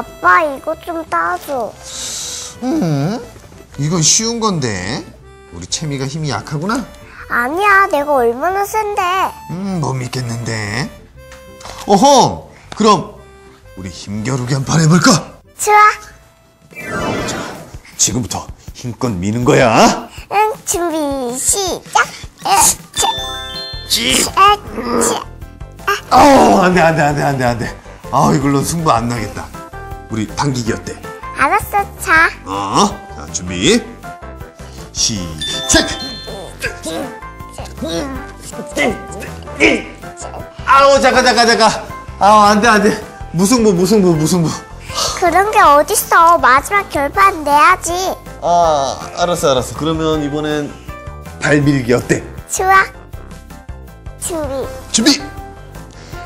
아빠 이거 좀 따줘. 음, 이건 쉬운 건데. 우리 채미가 힘이 약하구나. 아니야, 내가 얼마나 센데. 음, 못 믿겠는데. 어허, 그럼 우리 힘겨루기 한 판 해볼까? 좋아. 지금부터 힘껏 미는 거야. 응, 준비 시작. 으쌰, 찌. 으쌰. 어, 안돼 안돼 안돼 안돼 안돼. 아, 이걸로 승부 안 나겠다. 우리 당기기 어때? 알았어, 자. 어, 자 준비. 시작. 아우 잠깐 잠깐 잠깐. 아우 안 돼 안 돼. 무승부 무승부 무승부. 그런 게 어딨어. 마지막 결판 내야지. 아 알았어 알았어. 그러면 이번엔 발 밀기 어때? 좋아. 준비 준비.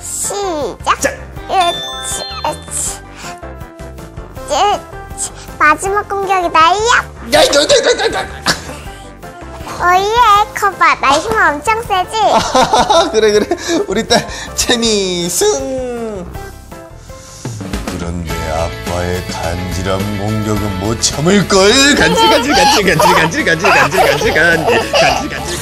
시작. 자. 으쌰, 으쌰. 으쌰. 마지막 공격이다. 야! 야 야 야 야야. 어예, 커봐. 나 힘 엄청 세지? 그래 그래 우리 딸 채미 승 그런데 아빠의 간지럼 공격은 못 참을걸 간질 간질 간질 간질 간질 간질 간질 간질 간질 간질 간질 간질